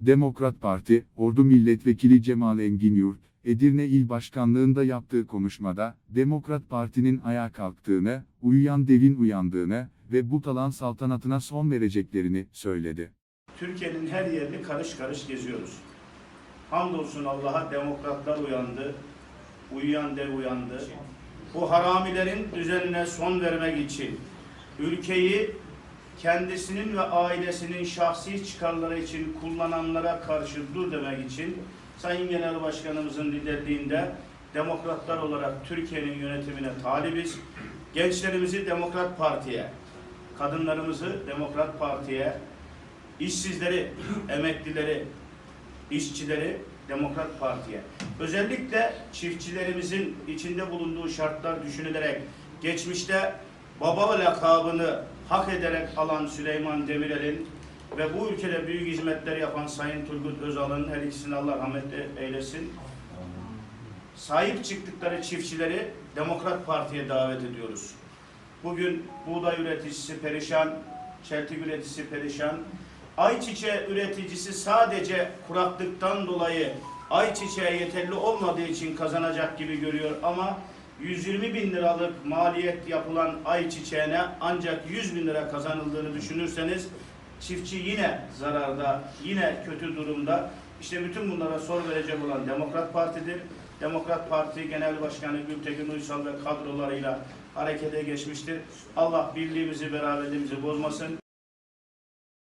Demokrat Parti, Ordu Milletvekili Cemal Engin Yurt, Edirne İl Başkanlığında yaptığı konuşmada, Demokrat Parti'nin ayağa kalktığını, uyuyan devin uyandığını ve bu talan saltanatına son vereceklerini söyledi. Türkiye'nin her yerini karış karış geziyoruz. Hamdolsun Allah'a demokratlar uyandı, uyuyan dev uyandı. Bu haramilerin düzenine son vermek için ülkeyi kendisinin ve ailesinin şahsi çıkarları için kullananlara karşı dur demek için Sayın Genel Başkanımızın liderliğinde demokratlar olarak Türkiye'nin yönetimine talibiz. Gençlerimizi Demokrat Parti'ye, kadınlarımızı Demokrat Parti'ye, işsizleri, emeklileri, işçileri Demokrat Parti'ye. Özellikle çiftçilerimizin içinde bulunduğu şartlar düşünülerek geçmişte baba lakabını hak ederek alan Süleyman Demirel'in ve bu ülkede büyük hizmetler yapan Sayın Turgut Özal'ın her ikisini Allah rahmet eylesin. Sahip çıktıkları çiftçileri Demokrat Parti'ye davet ediyoruz. Bugün buğday üreticisi perişan, çeltik üreticisi perişan. Ayçiçeği üreticisi sadece kuraklıktan dolayı ayçiçeği yeterli olmadığı için kazanacak gibi görüyor ama 120 bin liralık maliyet yapılan ayçiçeğine ancak 100 bin lira kazanıldığını düşünürseniz çiftçi yine zararda, yine kötü durumda. İşte bütün bunlara sor verecek olan Demokrat Parti'dir. Demokrat Parti Genel Başkanı Gültekin Uysal ve kadrolarıyla harekete geçmiştir. Allah birliğimizi, beraberliğimizi bozmasın.